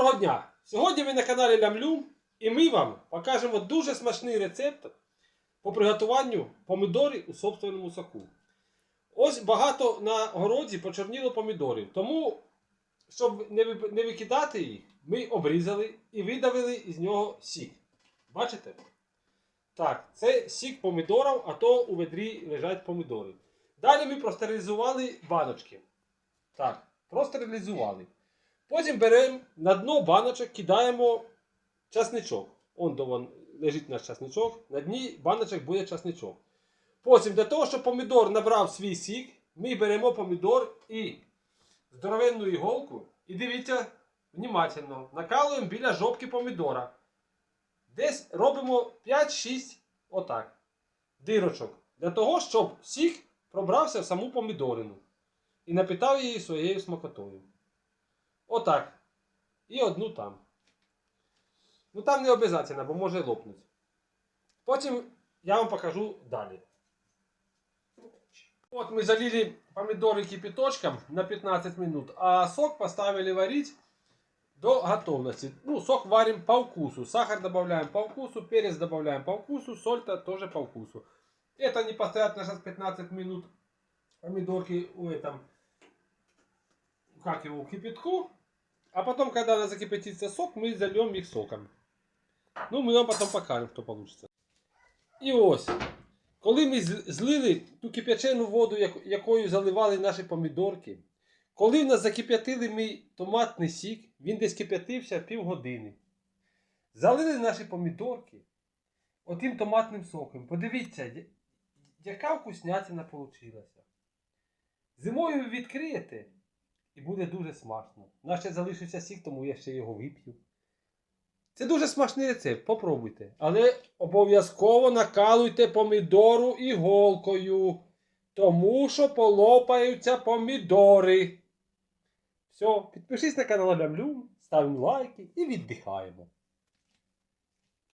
Доброго дня! Сьогодні ви на каналі Лямлюм і ми вам покажемо дуже смачний рецепт по приготуванню помідорів у собственному соку. Ось багато на городі почорніло помідорів. Тому, щоб не викидати їх, ми обрізали і видавили із нього сік. Бачите? Так, це сік помідорів, а то у ведрі лежать помідори. Далі ми простерилізували баночки. Так, простерилізували. Потім беремо на дно баночок, кидаємо часничок. Он вон лежить наш часничок. На дні баночок буде часничок. Потім для того, щоб помідор набрав свій сік, ми беремо помідор і здоровенну іголку. І дивіться внимательно. Накалуємо біля жопки помідора. Десь робимо 5-6 отак. Дирочок. Для того, щоб сік пробрався в саму помідорину. І напитав її своєю смакотою. Отак. І одну там. Ну там не обов'язково, бо може лопнути. Потім я вам покажу далі. От ми залили помидоры кипяточком на 15 минут, а сок поставили варить до готовности. Ну, сок варим по вкусу. Сахар добавляем по вкусу, перец добавляем по вкусу, соль-то тоже по вкусу. Это не постоят на 15 минут помидорки у этом, как его, кипятку. А потом, когда закипятится сок, мы зальем их соком. Ну, ми вам потом покажемо, хто получится. І ось. Коли ми злили ту кип'ячену воду, як- якою заливали наші помідорки, коли в нас закип'ятили ми томатний сік, він десь кип'ятився півгодини. Залили наші помідорки отим томатним соком. Подивіться, яка вкуснятина вийшла. Зимою відкриєте і буде дуже смачно. У ще залишився сік, тому я ще його вип'ю. Це дуже смачний рецепт, попробуйте. Але обов'язково накалуйте помідору іголкою, тому що полопаються помідори. Все, підпишись на канал Лямлюм, ставимо лайки і віддихаємо.